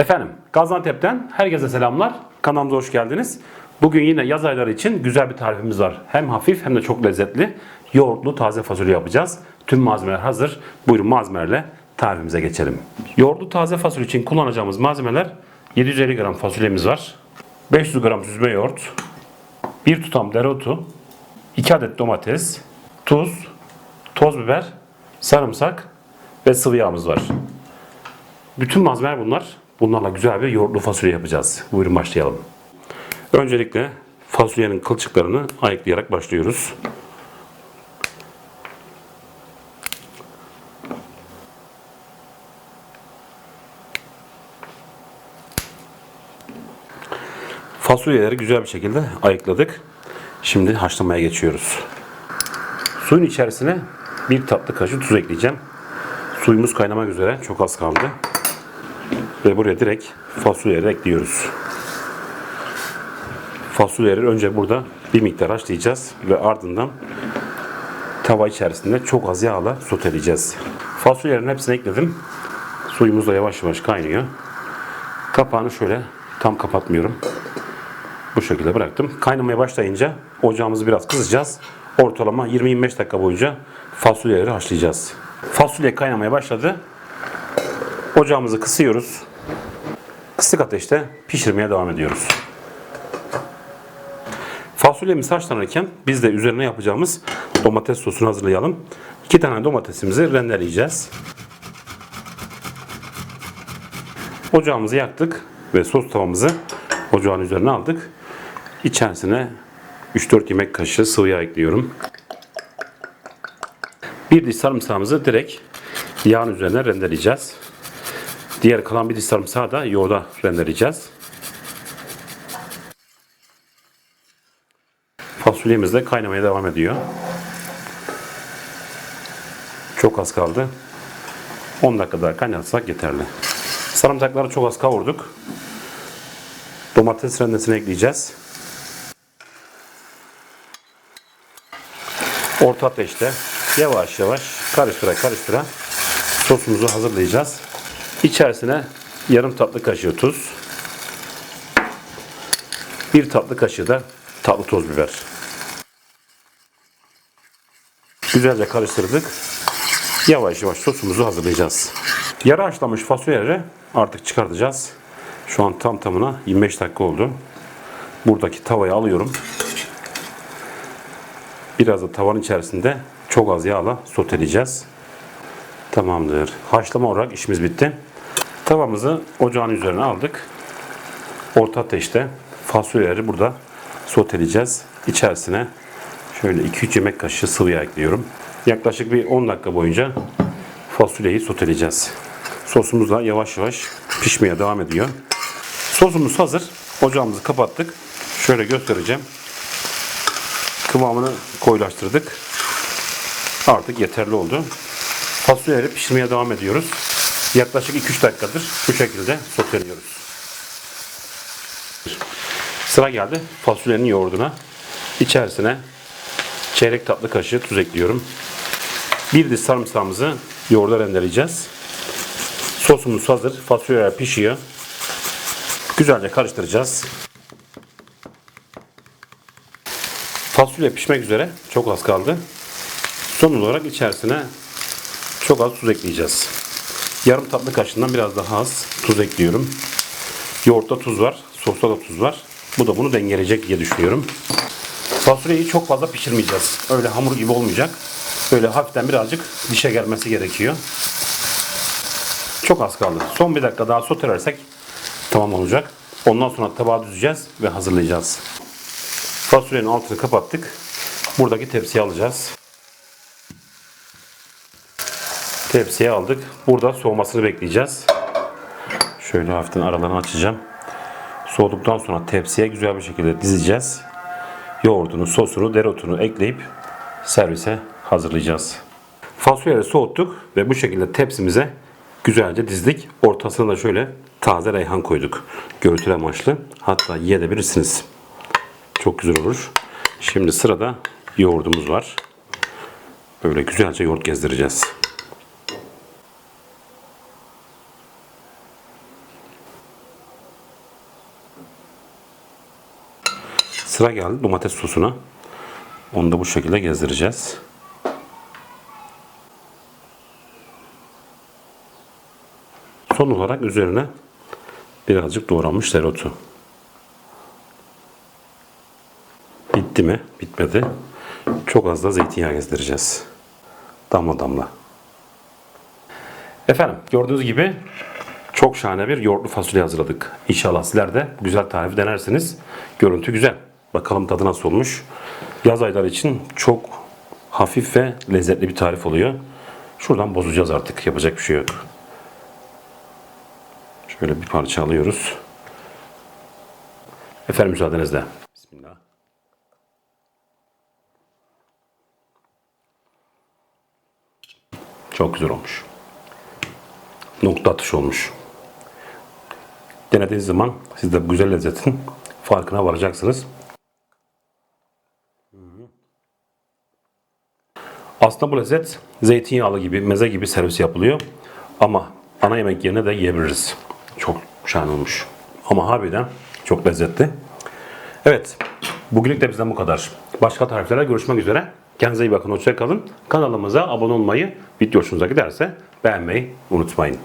Efendim Gaziantep'ten herkese selamlar. Kanalımıza hoş geldiniz. Bugün yine yaz ayları için güzel bir tarifimiz var. Hem hafif hem de çok lezzetli. Yoğurtlu taze fasulye yapacağız. Tüm malzemeler hazır. Buyurun malzemelerle tarifimize geçelim. Yoğurtlu taze fasulye için kullanacağımız malzemeler 750 gram fasulyemiz var. 500 gram süzme yoğurt, 1 tutam dereotu, 2 adet domates, tuz, toz biber, sarımsak ve sıvı yağımız var. Bütün malzemeler bunlar. Bunlarla güzel bir yoğurtlu fasulye yapacağız. Buyurun başlayalım. Öncelikle fasulyenin kılçıklarını ayıklayarak başlıyoruz. Fasulyeleri güzel bir şekilde ayıkladık. Şimdi haşlamaya geçiyoruz. Suyun içerisine bir tatlı kaşığı tuz ekleyeceğim. Suyumuz kaynamak üzere. Çok az kaldı. Ve buraya direkt fasulyeleri ekliyoruz. Fasulyeleri önce burada bir miktar haşlayacağız ve ardından tava içerisinde çok az yağla soteleyeceğiz. Fasulyelerin hepsini ekledim. Suyumuz da yavaş yavaş kaynıyor. Kapağını şöyle tam kapatmıyorum. Bu şekilde bıraktım. Kaynamaya başlayınca ocağımızı biraz kısacağız. Ortalama 20-25 dakika boyunca fasulyeleri haşlayacağız. Fasulye kaynamaya başladı. Ocağımızı kısıyoruz. Kısık ateşte pişirmeye devam ediyoruz. Fasulyemiz haşlanırken biz de üzerine yapacağımız domates sosunu hazırlayalım. İki tane domatesimizi rendeleyeceğiz. Ocağımızı yaktık ve sos tavamızı ocağın üzerine aldık. İçerisine 3-4 yemek kaşığı sıvı yağ ekliyorum. Bir diş sarımsağımızı direkt yağın üzerine rendeleyeceğiz. Diğer kalan bir diş sarımsağı da yoğurda rendeleyeceğiz. Fasulyemiz de kaynamaya devam ediyor. Çok az kaldı. 10 dakika daha kaynatsak yeterli. Sarımsakları çok az kavurduk. Domates rendesini ekleyeceğiz. Orta ateşte yavaş yavaş karıştıra karıştıra sosumuzu hazırlayacağız. İçerisine yarım tatlı kaşığı tuz, bir tatlı kaşığı da tatlı toz biber. Güzelce karıştırdık. Yavaş yavaş sosumuzu hazırlayacağız. Yarı haşlanmış fasulyeleri artık çıkartacağız. Şu an tam tamına 25 dakika oldu. Buradaki tavayı alıyorum. Biraz da tavanın içerisinde çok az yağla soteleyeceğiz. Tamamdır. Haşlama olarak işimiz bitti. Tavamızı ocağın üzerine aldık. Orta ateşte fasulyeleri burada soteleyeceğiz. İçerisine şöyle 2-3 yemek kaşığı sıvı yağ ekliyorum. Yaklaşık bir 10 dakika boyunca fasulyeyi soteleyeceğiz. Sosumuz da yavaş yavaş pişmeye devam ediyor. Sosumuz hazır. Ocağımızı kapattık. Şöyle göstereceğim. Kıvamını koyulaştırdık. Artık yeterli oldu. Fasulyeleri pişirmeye devam ediyoruz. Yaklaşık 2-3 dakikadır bu şekilde soteliyoruz. Sıra geldi fasulyenin yoğurduna. İçerisine çeyrek tatlı kaşığı tuz ekliyorum. Bir diş sarımsağımızı yoğurda rendeleyeceğiz. Sosumuz hazır. Fasulyeler pişiyor. Güzelce karıştıracağız. Fasulye pişmek üzere. Çok az kaldı. Son olarak içerisine çok az tuz ekleyeceğiz. Yarım tatlı kaşığından biraz daha az tuz ekliyorum. Yoğurtta tuz var. Sosta da tuz var. Bu da bunu dengeleyecek diye düşünüyorum. Fasulyeyi çok fazla pişirmeyeceğiz. Öyle hamur gibi olmayacak. Böyle hafiften birazcık dişe gelmesi gerekiyor. Çok az kaldı. Son bir dakika daha sotelersek tamam olacak. Ondan sonra tabağa düzeceğiz ve hazırlayacağız. Fasulyenin altını kapattık. Buradaki tepsiye alacağız. Tepsiye aldık. Burada soğumasını bekleyeceğiz. Şöyle hafiften aralarını açacağım. Soğuduktan sonra tepsiye güzel bir şekilde dizeceğiz. Yoğurdunu, sosunu, dereotunu ekleyip servise hazırlayacağız. Fasulyeleri soğuttuk ve bu şekilde tepsimize güzelce dizdik. Ortasına da şöyle taze reyhan koyduk. Görüntülü amaçlı. Hatta yiyebilirsiniz. Çok güzel olur. Şimdi sırada yoğurdumuz var. Böyle güzelce yoğurt gezdireceğiz. Sıra geldi domates sosuna. Onu da bu şekilde gezdireceğiz. Son olarak üzerine birazcık doğranmış dereotu. Bitti mi? Bitmedi. Çok az da zeytinyağı gezdireceğiz. Damla damla. Efendim gördüğünüz gibi çok şahane bir yoğurtlu fasulye hazırladık. İnşallah sizler de güzel tarifi denersiniz. Görüntü güzel. Bakalım tadı nasıl olmuş. Yaz ayları için çok hafif ve lezzetli bir tarif oluyor. Şuradan bozacağız artık. Yapacak bir şey yok. Şöyle bir parça alıyoruz. Efendim müsaadenizle. Bismillah. Çok güzel olmuş. Nokta atış olmuş. Denediğiniz zaman siz de bu güzel lezzetin farkına varacaksınız. Aslında bu lezzet zeytinyağlı gibi, meze gibi servis yapılıyor. Ama ana yemek yerine de yiyebiliriz. Çok şahane olmuş. Ama harbiden çok lezzetli. Evet, bugünlük de bizden bu kadar. Başka tariflere görüşmek üzere. Kendinize iyi bakın, hoşça kalın. Kanalımıza abone olmayı, video hoşunuza giderse beğenmeyi unutmayın.